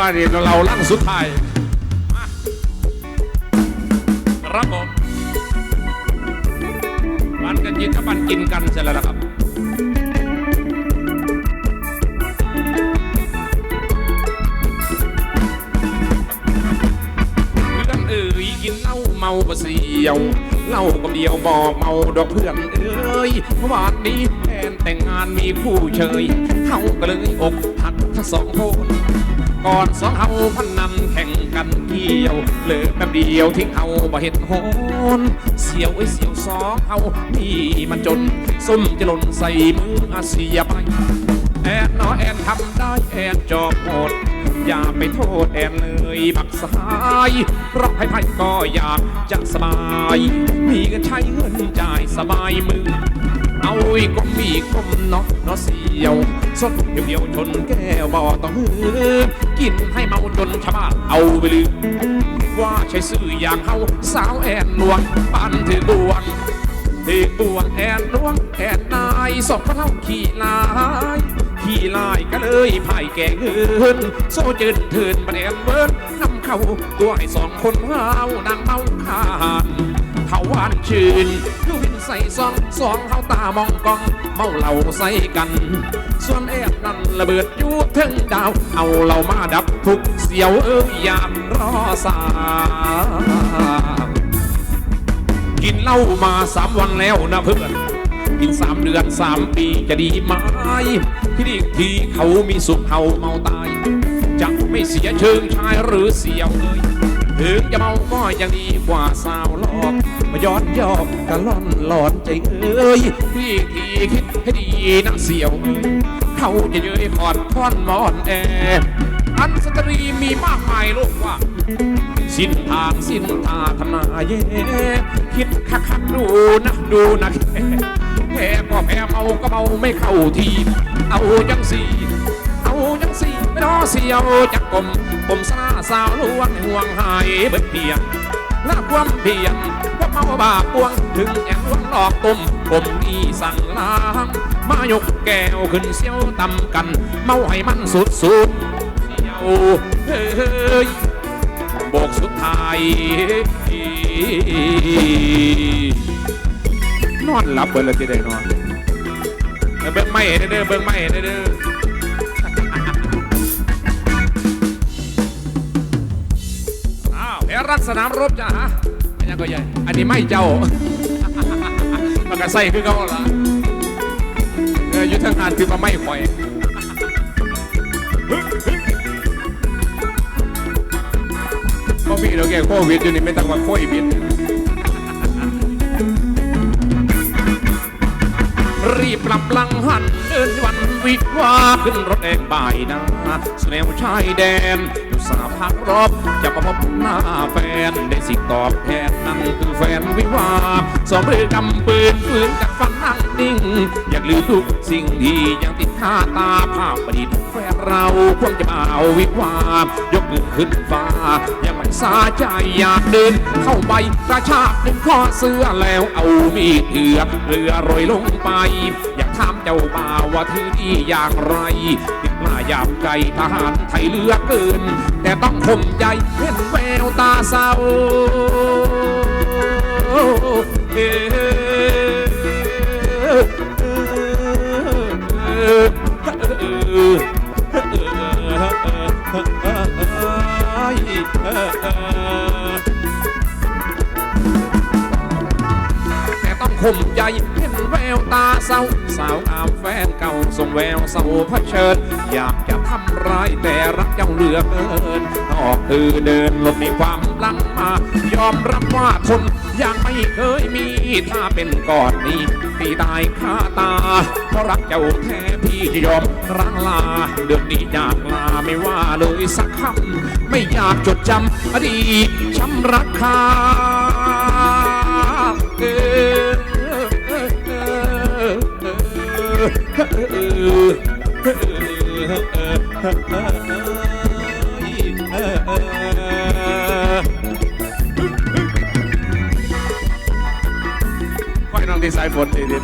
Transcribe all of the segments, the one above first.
ว่านี่เราลั่งสุดท้ายมาครับผมวันกันยินกับวันกินกันเสร็จแล้วนะครับเพื่อนเอ่ยกินเหล้าเมาบ่เสียวเหล้าก็เดียวบอกเมาดอกเพื่อนเอ้ยเมื่อวานนี้แทนแต่งงานมีคู่เชยเฮาก็เลยอกหักทั้งสองคน ก่อนสองเฮาพันนันแข่งกันเกี่ยวเลิกแป๊บเดียวทิ้งเฮาบ่เห็นโหนเสียวไอ้เสียวสองเฮานี่มันจนส้มจะหล่นใส่มืออาเสียไปแอนนอแอนทำได้แอนจอบหมดอย่าไปโทษแอนเลยบักสายเพราะใครๆก็อยากจะสบาย มีเงินใช้เงินจ่ายสบายมือ เอาอีกกลมอีกกลมเนาะเนาะเสียวสดเดียวๆชนแก้วบ่ต้องหือกินให้เมาจนชาวบ้านเอาไปลืมว่าใช่ซื่ออย่างเฮาสาวแอนลวงปานถือดวงที่บวงแอนลวงแอนนายสองพระเท่าขี่ลายขี่ลายก็เลยพ่ายแก่เงินโซเจินเทินบันแอนเวิร์นนำเข้าตัวให้สองคนเฮานางเมาขาน เขาหวานชื่นลูวินใส่ซองสองเฮาตามองกอง เมาเหล่าใส่กัน ส่วนแอบนั่นระเบิดอยู่ถึงดาว เอาเรามาดับทุกเสียวเอ้ยยามรอสากินเหล้ามาสามวันแล้วนะเพื่อนกินสามเดือนสามปีจะดีไหมที่นี่ที่เขามีสุขเฮาเมาตายจะไม่เสียเชิงชายหรือเสียวเลยถึงจะเมาก็ยังดีกว่าสาวหลอก มาย้อนยอกกะล่อนหลอนใจเอ้ยพี่ทีคิดให้ดีนะเสียวเอ้ยเขาจะเย้ยขอดท่อนมอนแอ อันสตรีมีมากมายโลกว่า สิ้นทางสิ้นทาทนาเย่คิดคักคักดูนะดูนะแค่แพ้ก็แพ้เมาก็เมาไม่เข้าทีเอาจังสีเอาจังสีไม่รอเสียวจักกลมผมสาสาวลวงห่วงหายเบิดเพียงละความเพียง เมาบาปวง ถึงแอบลวงหลอกตุ่มผมนี่สั่งล้าง มายกแก้วขึ้นเสียวตำกัน เมาให้มันสุดสุดเสียวเฮ้ยโบกสุดท้ายนอนหลับเบิดลยที่ได้นอนเบิ่งไม่เด้อเบิ่งไม่เด้ออ้าวแพ้รักสนามรบจ้ะฮะ อันนี้ก็ใหญ่ อันนี้ไม่เจ้ามันก็ใส่คือเขาละเอออยุทธงานคือมาไม่ข่อยก็มีเราแก่โควิดอยู่นี่ไม่ต้องมาโควิดรีบปรับลังหันเดินวันวิวาขึ้นรถแดงบ่ายนาสแนวชายแดน สาพักรอบ จะมาพบหน้าแฟนได้สิตอบแทนนั่นคือแฟนวิวาสองมือกำปืนฝืนกับฟันนั่งนิ่ง อยากลืมทุกสิ่งที่ยังติดคาตาภาพประดิษฐ์แฟนเราควงจะมาเอาวิวายกมือขึ้นฟ้ายังไม่สาใจอยากเดินเข้าไปกระชากดึงข้อเสื้อแล้วเอามีดเถือเรือโรยลงไป อยากถามเจ้าบ่าวว่าถือดีอย่างไรติดหน้ายามไกลทหารไทยเลือกเกิน แต่ต้องข่มใจเห็นแววตาเศร้าแต่ต้องข่มใจเห็นแววตาเศร้าสาวงามแฟนเก่าส่งแววเศร้าเผชิญอยาก ร้ายแต่รักเจ้าเหลือเกินนอกคือเดินหลบในความลังมา ยอมรับว่าทนยังไม่เคยมี ถ้าเป็นก่อนนี้ตีตายคาตา เพราะรักเจ้าแท้พี่จะยอมรังลา เดือนนี้อยากลาไม่ว่าเลยสักคำไม่อยากจดจำอดีตช้ำรักคาเออ ค่อยน้องดีไซน์ฝนดีดิ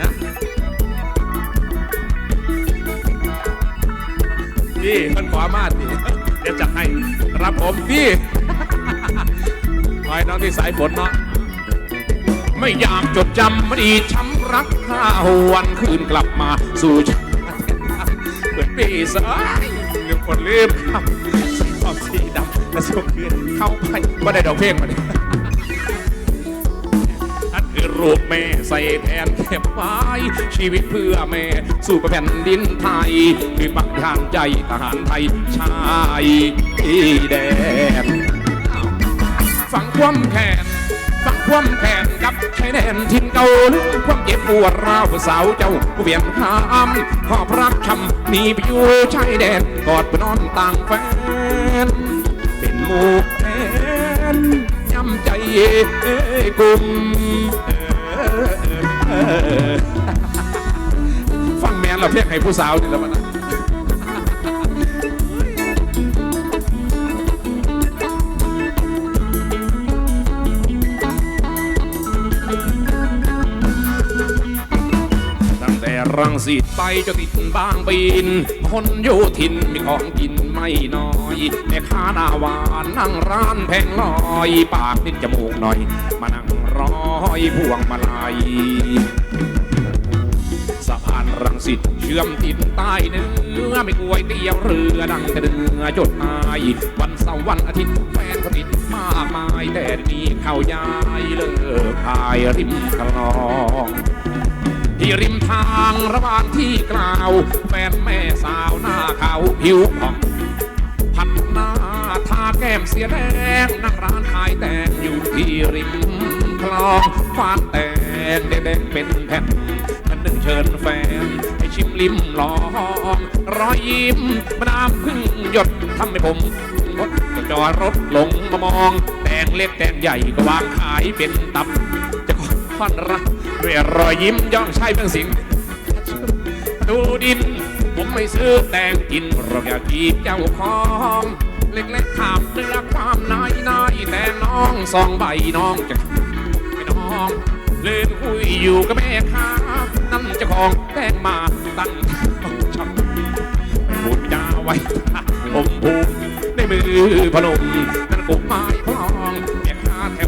นะดีพี่มันขอมาสิเดี๋ยวจัดให้รับผมพี่คอยน้องที่สายฝนเนาะไม่อยากจดจำอดีช้ำรักข้าวันคืนกลับมาสู่ชาติเหมือน ปีสายลืมคนลืมครับสอบสีดำและสุกคืนเข้าไปไม่ได้ดอกเพลงมาเนี่ยอันคือรูปแม่ใส่แทนเก็บไว้ชีวิตเพื่อแม่ สู่แผ่นดินไทย คือปักทางใจทหารไทยชายแดนฝังความแค้น ฝังความแค้นกับชายแดนทินเก่าลืมความเจ็บปวดราวสาวเจ้าผู้เวียนคามขอบรักช้ำหนีไปอยู่ชายแดนกอดไปนอนต่างแฟน เป็นหมูแทนย้ำใจกลุ่มฟังแมนเราเพียงให้ผู้สาวนี่แล้วมัน รังสิตไปจนติดบางปีน คนโยทินมีของกินไม่น้อยแม่ค้าหน้าหวานนั่งร้านแพงลอย ปากนิดจมูกหน่อย มานั่งร้อยพวงมาลัยสะพานรังสิตเชื่อมทินใต้เนื้อไม่กลวยเตี๋ยวเรือดังกระเดือจดนายวันเสาร์วันอาทิตย์แฟนเขาติดมากมายแต่นี้เข้าย้ายเลิกขายริมคลอง ที่ริมทางระหว่างที่กล่าว แฟนแม่สาวหน้าขาวผิวผ่องพัดหน้าทาแก้มเสียแดงนั่งร้านขายแตงอยู่ที่ริมคลองฟาดแตงแดงๆเป็นแผ่นมันนึงเชิญแฟนให้ชิมลิ้มลองรอยยิ้มมาน้ำพึ่งหยดทำให้ผมรถจอดรถลงมามอง แตงเล็กแตงใหญ่ก็วางขายเป็นตับ จะขอพันรัก ด้วยรอยยิ้มย่องใช่เมืองสิงดูดิน ผมไม่ซื้อแตงกินหรอกอยากจีบเจ้าของเล็กๆขามเนื้อความนายนายแต่น้องสองใบน้องจะไม่น้องเล่นคุยอยู่กับแม่ค้านั่นเจ้าของแตงมาตั้งชักไม่พูดจาไว้ผมภูมิในมือพนมนั่นกุมไม้พลอง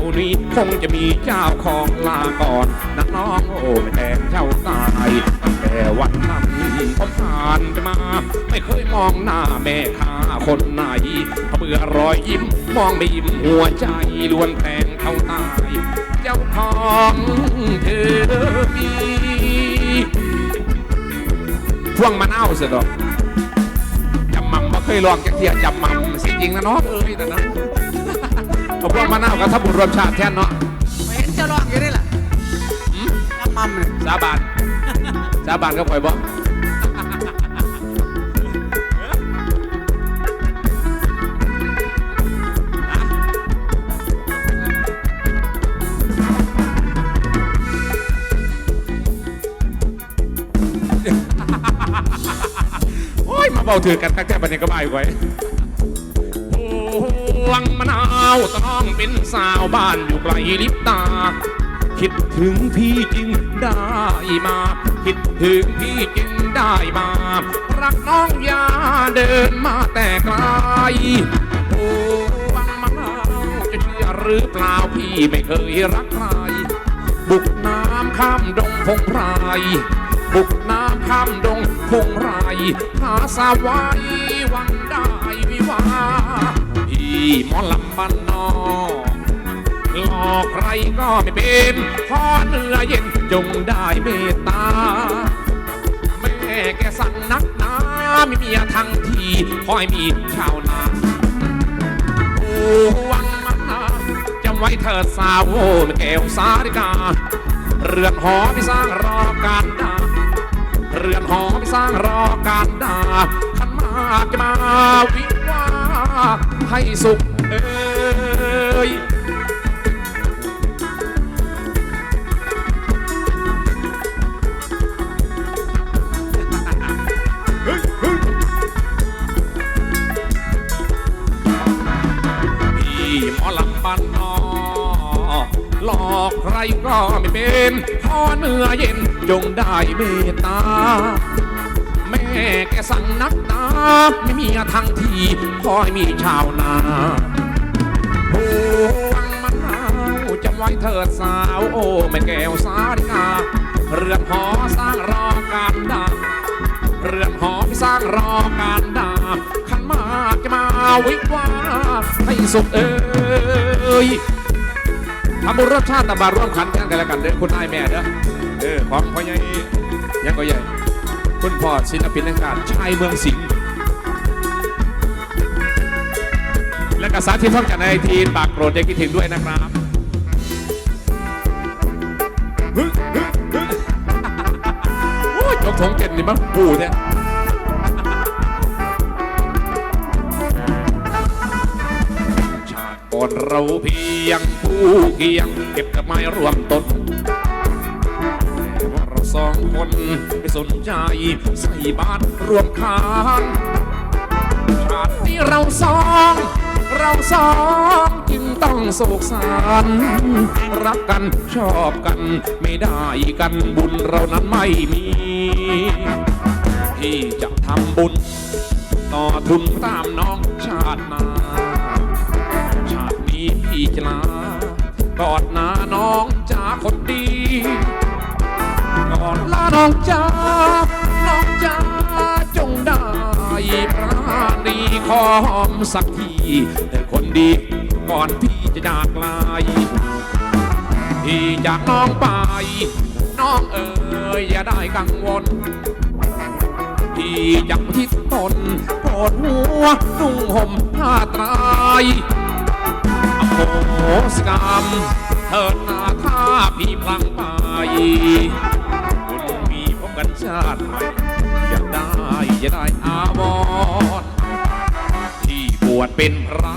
แม่ค้าแถวนี้คงจะมีเจ้าของลาก่อนนักน้องโอ้ไม่แต่เจ้าตายแต่วันนั้นผมผ่านไปมา ไม่เคยมองหน้าแม่ค้าคนไหนเบื่อรอยยิ้ม มองไม่ยิ้มหัวใจล้วนแทงเข้าตาย เจ้าของเธอมีพวงมะนาวเสียดอกจำมัมบ่เคยลองจักเทียจำมัมสิจริงนะเนาะเอ้ยแต่นะ เอาพวงมะนาวกับทับบุญรวมชาติแทนเนาะไปเห็นเจ้าร้องอยู่ได้ล่ะหืมน้ำมันเลยสาบานสาบานก็ปล่อยบ่โอ้ย มาเบาถือกันแค่บันนี้ก็บายไว้พ วงมะนาวต้องเป็นสาวบ้านอยู่ไกลลิบตา คิดถึงพี่จึงได้มา คิดถึงพี่จึงได้มา รักน้องยาเดินมาแต่ไกลพวงมะนาวจะเชื่อหรือเปล่าพี่ไม่เคยรักใคร บุกน้ำข้ามดงพงไพรบุกน้ำข้ามดงพงไพรหาสาวไว้หวังได้วิวา ที่มอลำบ้านนอกหลอกใครก็ไม่เป็นพอเนื้อเย็นจงได้เมตตา แม่แกสั่งนักหนามีเมียทั้งทีคอยมีชาวนาโอ้วังมันนาจำไว้เถิดสาวโอ้แก้วสาริกา เรือนหอไม่สร้างรอการดาเรือนหอไม่สร้างรอการดาขันมากจะมาวิาห์ให้สุขเอ้ยพี่หมอลำบ้านนอหลอกใครก็ไม่เป็นพอเนื้อเย็นจงได้เมตตา แม่แกสั่งนักหนาไม่มีทั้งทีคอยมีชาวนาพวงมะนาวจำไว้เถิดสาว โอ้แม่แก้วสาริกาเรือนหอสร้างรอการดาเรือนหอที่สร้างรอการดาขันมากจะมาวิวาให้สุขเอ้ยทำบุญรสชาติตะบาร่วมขันกันกันแล้วกันเด้อคุณนายแม่เด้อเออของพ่อใหญ่ยังก็ใหญ่ คุณพ่อศิลปินแห่งการชายเมืองสิงห์และกษาที่ท่องจากในทีมปากโปรดยังคิดถึงด้วยนะครับฮึฮึฮึโอ้ยยกถงเจ็ดนี่มันปูเนี่ยชาติก่อนเราเพียงผู้เคียง เก็บกับไม้รวมต้นแต่ว่าเรา สองคนไม่สนใจใส่บาตรรวมคานชาตินี้เราสอง เราสองจึงต้องโศกสารรักกันชอบกัน ไม่ได้กันบุญเรานั้นไม่มีที่จะทำบุญ ต่อทุนตามน้องชาติหนาชาตินี้พี่จะลากอดหนาน้อง น้องจ้าน้องจ้าจงได้ปราณีขอหอมสักทีแต่คนดีก่อนพี่จะจากลาพี่จากน้องไป น้องเอ๋ยอย่าได้กังวลพี่จักทิศตนโปรดหัวนุ่งห่มผ้าไตรายอโหสกรรมเถิดนาถ้าพี่พลังไป ชาติใหม่อยากได้อย่าได้อาวรที่บวชเป็นพระ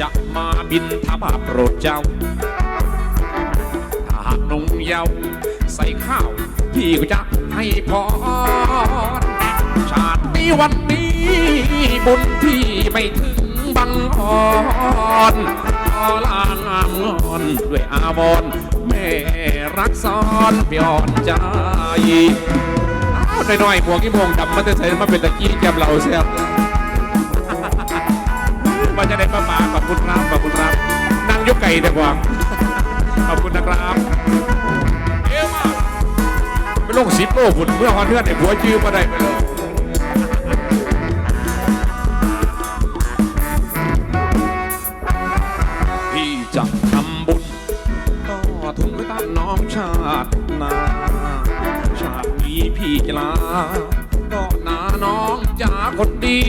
จะมาบินทบาทโปรดเจ้าถ้าหากนุ่งเยาวใส่ข้าว พี่ก็จะให้พรชาตินี้วันนี้บุญพี่ไม่ถึงบังอ่อนขอลางามงอนด้วยอาวร รักซ้อนพี่อ่อนใจอ้าวน้อยๆพวกนี้พวงดำมาแต่ใส่มาเป็นตะกี้แกมเราเสียมาจะได้มาหมาขอบคุณครับขอบคุณครับนั่งยกไก่ดีกว่าขอบคุณนะครับเอ้มาไปลงสิบโลฝุ่นเมื่อฮอนเพื่อนไอ้ผัวจื้อมาได้ไปเลยพี่จะทำบุญ ทุนไว้ตามน้องชาตินาชาตินี้พี่จะลาก็นาน้องจ๋าคนดี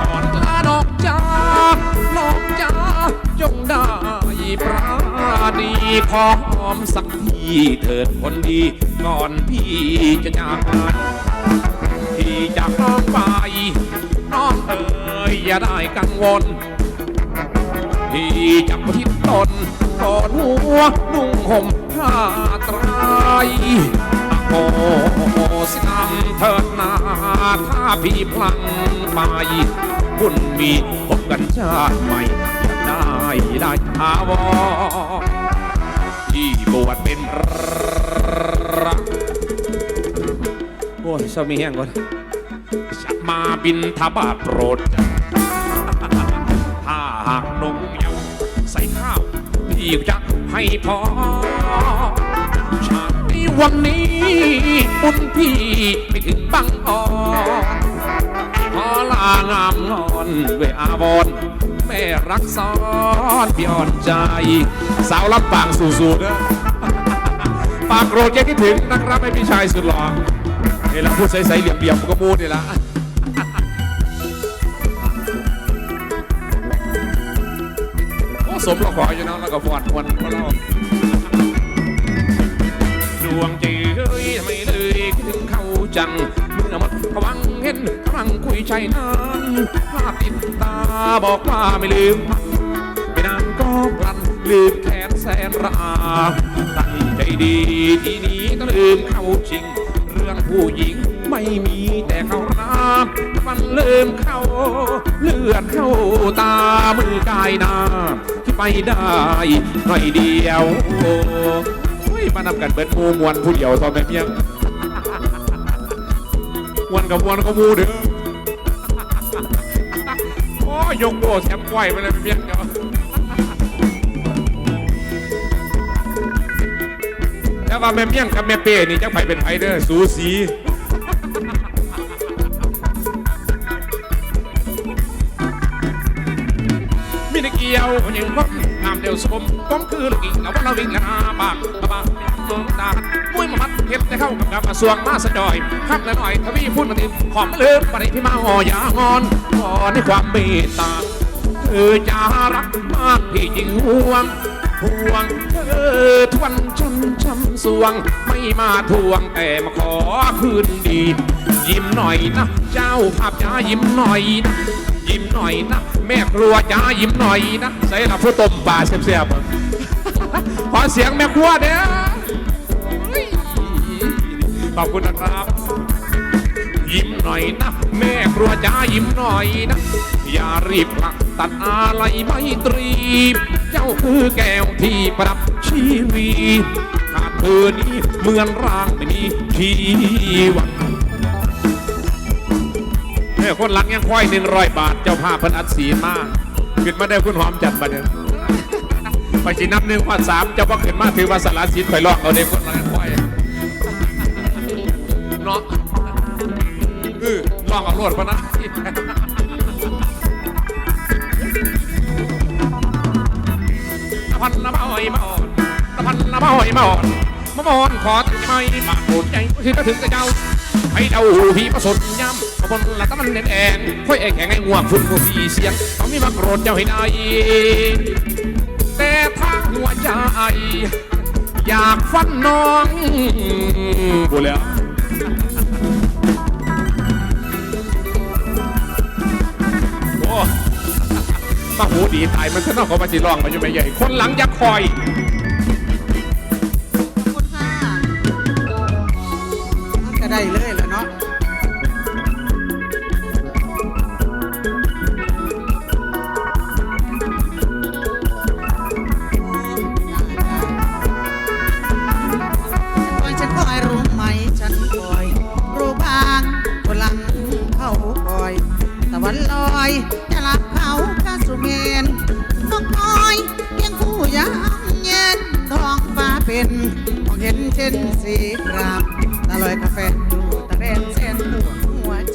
ก่อนลาน้องจ๋าน้องจ๋าจงได้ปราณีขอหอมสักทีเถิดคนดี ก่อนพี่จะจากไปพี่จากน้องไปน้องเอ๋ยอย่าได้กังวลพี่จับทิศ ตนกอดหัวนุ่งห่มผ้าไตรายโอ้โหสินำเถิดนาถ้าพี่พลังไปบุญมีพบกันชาติใหม่อยากได้ได้อาวรที่บวชเป็นพระโอ้ยเศร้ามีแห้งก่อนจะมาบินทบาทโปรด พี่จะให้พอชาติวันนี้บุญพี่ไม่ถึงบังออนขอลางามงอนด้วยอาวรณ์แม่รักซ้อนพี่อ่อนใจ สาวรับปากสู่ๆเด้อปากโกรธแกคิดถึงนะครับไม่พี่ชายสุดหล่อนี่แหละพูดใสๆเหลี่ยมๆก็มูดนี่ละ สมเราขออยู่นะแล้วก็ฟอนวันก็เล่าดวงใจเฮ้ยทำไมเลยคิดถึงเขาจังเมื่อหมดพวังเห็นกำลังคุยใจนั้นภาพติดตาบอกว่าไม่ลืมมันไม่นานก็พลันลืมแขนแสนระอาตั้งใจดีทีนี้ก็ลืมเขาจริง เรื่องผู้หญิงไม่มีแต่เขารักมันลืมเข้าเลือดเข้าตามือกายนา ไปได้หน่อยเดียวโอ้ยมานำกันเบิดมูมวนผู้เดียวตอนแม่เมียงวันกับวันก็มูเด้อโอ้ยยกโบแถมไหวไปเลยเป็นเพี้ยนเดียวแต่ว่าแม่เมียงกับแม่เป้นี่จะไปเป็นไผเด้อสูสี กเกี่ยวคนยังพ้งามเดียวสมผมคือลูกอีกแล้วว่าเราวิ่งแล้วอาปากกระบะเมืองตาลมวยมามัดเก็บได้เข้ากับกับกระทรวงมาสะจอยข้ามละหน่อยทวีพูดมาถึงขอบไม่ลืมปริพี่มาหอยางอนขอในความเมตตาเธอจะรักมากพี่จริงห่วงห่วงเธอทวนช้ำช้ำสวง ไม่มาทวงแต่มาขอคืนดี ยิ้มหน่อยนะ เจ้าภาพจ้ายิ้มหน่อยนะ ยิ้มหน่อยนะ แม่ครัวจ้ายิ้มหน่อยนะใส่ละผู้ต้มปลาเสียบๆขอเสียงแม่ครัวเด้อเฮ้ยขอบคุณนะครับ ยิ้มหน่อยนะ แม่ครัวจ้ายิ้มหน่อยนะ อย่ารีบผลักตัดอะไรไม่ตรีเจ้าคือแก้วที่ประดับชีวีขาดเธอนี้เหมือนร่างไม่มีชีวัน เฮ้ยคนหลังยังควายหนึ่งร้อยบาท เจ้าภาพเพิ่นอัดสีมาขึ้นมาได้คุณหอมจัดมาเด้อไปสินับหนึ่งข้อสามเจ้าพ่อขึ้นมาถือว่าสารสินข่อยลอกเอาเด็กคนหลังยังควายเนาะเออลองกับรวดพะนะพันน้ำอ้อยมาอ่อนพันน้ำอ้อยมาอ่อนมะมอนขอตั้งใจม่บาดโดใจที่ก็ถึงกับเจ้าให้เดาพี่ประสดย้ำ บนละตะมันแน่นแอนค่อยแข็งไอ้ง่วงฝุ่นผู้พี่เสียงเขาไม่มาโกรธเจ้าให้ได้แต่ทางหัวใจอยากฟันน้องกูแล้วโอ้มาหูดีตายมันจะต้องเขามาจีรองมันอยู่ไม่ใหญ่คนหลังยักคอย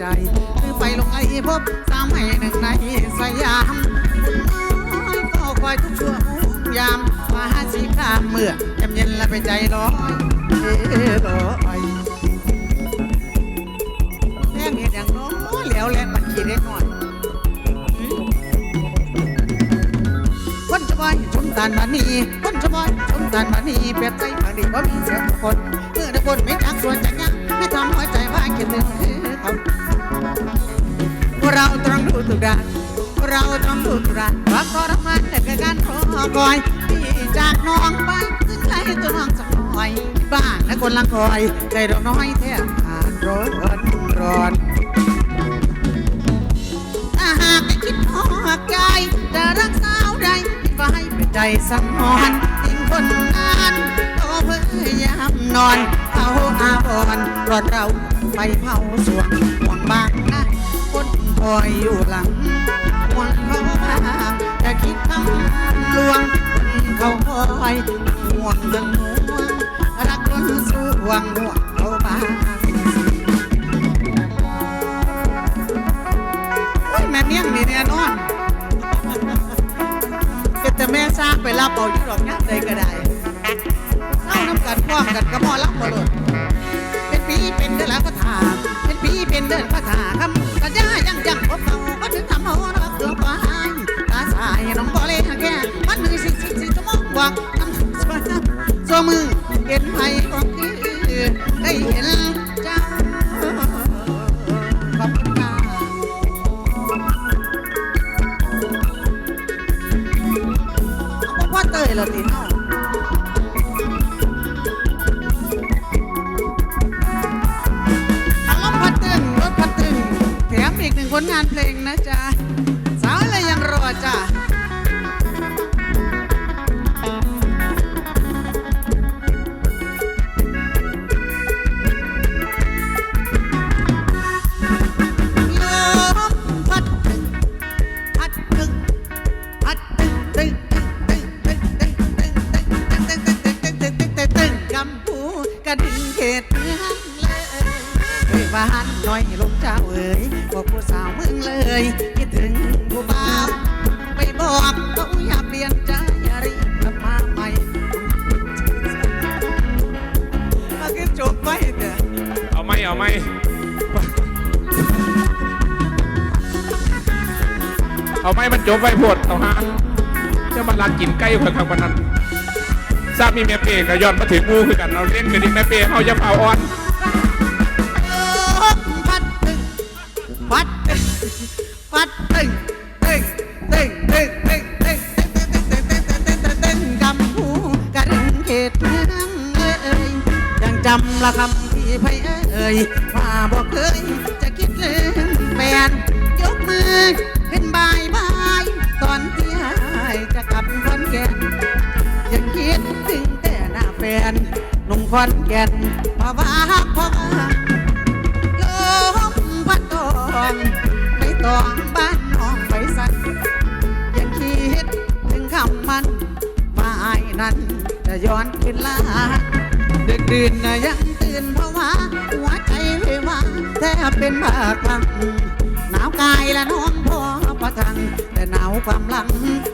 ใจคือไปลงไอ้พบสามให้หนึ่งในสยามคุณน้อยก็คอยทุกชั่วโมงยามมาหาสีครามเมื่อจำเย็นละไปใจลอยเอลอยแรงเห็นอย่างน้อยแล้วแรงมันขี้เล็กน้อยคนจะบอยชมตานมานีคนจะบอยชมตานมานีเปรียบใจฝังดีว่ามีเสียงคนเมื่อทุกคนไม่จักส่วนจักยังไม่ทำหัวใจว่าคิดถึงเขา เราต้องดูทุกด้านเราต้องดูทุกด้านว่าทรมานแต่กับการรอคอยที่จากน้องไปถึงใจตัวน้องสักหน่อยที่บ้านและคนลังคอยใจดอกน้อยแทบขาดร้อนร้อนถ้าหากได้คิดหอกใจจะรักสาวใดไว้เป็นใจสังหอนทิ้งคนนานก็พยายามนอนเอาอาบอนรอดเราไปเผาสวงห่วงบางน อยอยู่หลังห่วงเขาบ้างจะคิดทำลวงเขาคอยห่วงเรื่องหวงรักคนสวงห่วงเขาบ้างโอ้ยแม่เมี่ยงนี่แน่นอนเป็นแต่แม่สร้างไปรับเอาอยู่หรอกเนี่ยใดก็ได้เล่าน้ำกันพ้องกันกระมอรับบรดเป็นปีเป็นเดือนแล้วก็ถามเป็นปีเป็นเดือนก็ถามคำ บเขาก็ถึงทำเอารักเกือบวายตาสายน้องบอเลยแค่มันมือสิสิสิจะมองหวังน้ำสวน้ำโซมือเห็นไผก็คือได้เห็นเจ้าขอบคุณค่ะเอาพ่อเตยเหราตีเนาะ ผลงานเพลงนะจ๊ะ บ้านน้อยลงเจ้าเอ๋ยบอกผู้สาวมืองเลยคิดถึงผู้บ่าวไปบอกเขาอย่าเปลี่ยนใจอย่ารีบกลับมาใหม่มาขึ้นจบไปเถอะเอาไหมเอาไหมเอาไหมมันจบไว้โพดเอาฮะจะมันรักกินไก่คนข้างบนนั้นทราบมีแม่เป้ก็ย้อนมาถึงงูคือกันเราเล่นกันดิแม่เป้เฮาจะเผาอ่อน อนแก่นภาวะเพราะวาลมพัดตองไปตองบ้านน้องไปสั่นยังคิดถึงคำมันว่าไอ้ายนั้นจะย้อนเวลาดึกดื่นนะยังตื่นเพราะว่าหัวใจเววาแทบเป็นบ้าคลั่งหนาวกายและน้องพอประทังแต่หนาวความหลัง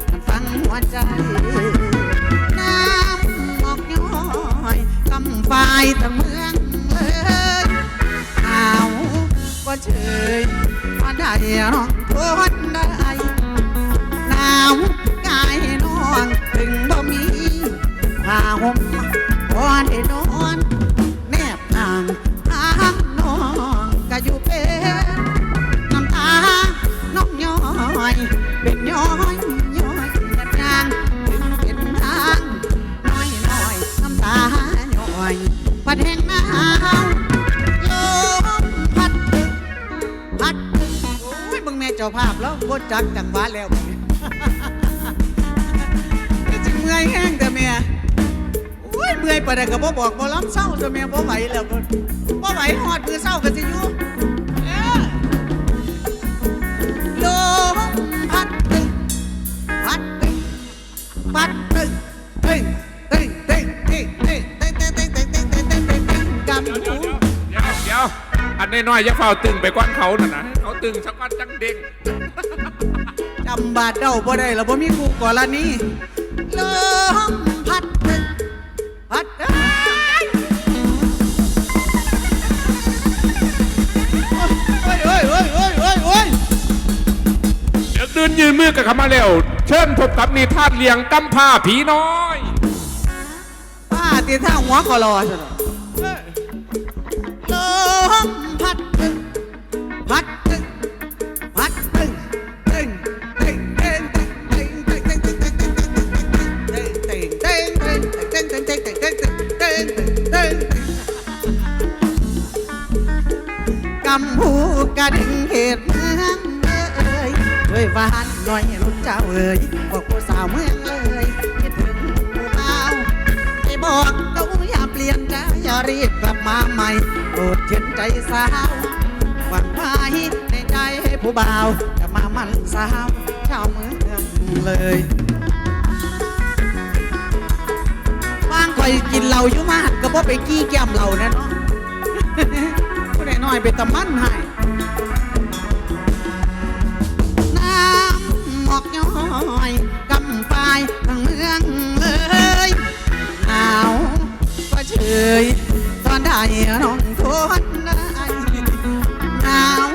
มันฟังหัวใจายทั้งเมืองเลยหนาวก็เฉยมาได้ร้องทนได้หนาว จักจังหวะแล้วก็จิเมื่อยแห้งแต่แม่โอ้ยเมื่อยปานใดก็บ่บอกบ่รับเศร้าแต่แม่บ่ไหวแล้วบ่บ่ไหวหอดมือเศร้าก็สิอยู่เอ้อลมพัดตึกพัดตึกพัดตึกตึงตึงตึงตึงตึงตึงตึงตึงตึงตึงตึงตึงตึงตึงกำเดี๋ยวเดี๋ยวเดี๋ยวเดี๋ยวเดี๋ยวอันน้อยๆอย่าเฝ้าตึงไปกวนเขาน่ะนะเขาตึงสักวันจังเด้ง จำบาดเด้าบ่ได้แล้วบ่มีกูก่อนละนี่ลมพัดตึกพัดเอ้ยโอ้ยโอ้ยโอ้ยโอ้ยโอ้ยโอ้ยเดี๋ยวดืนยืนมือกับเขามาแล้ว เชิญพบกับนิทานเลียงกำผ้าผีน้อย ป้าตีท่าหัวก็รอซะเนาะำหูกระดิ่งเหตุเมืองเอ่ยด้วยวานหน่อยรุ่นเจ้าเอ่ยบอกผู้สาวเมืองเลยคิดถึงผู้บ่าวไอ้บอกเขาอย่าเปลี่ยนใจอย่ารีบกลับมาใหม่โปรดเขียนใจสาวหวังไว้ในใจให้ผู้บ่าวจะมามันสาวชาวเมืองเลยบางคอยกินเหล้าอยู่มากก็บ่ไปกี้แก้มเหล้าน่เนาะ น้อยเปตะมันให้น้ำหมอกย้อยกำปายทางเมืองเลยหนาวก็เฉยตอนได้น้องทนได้หนาว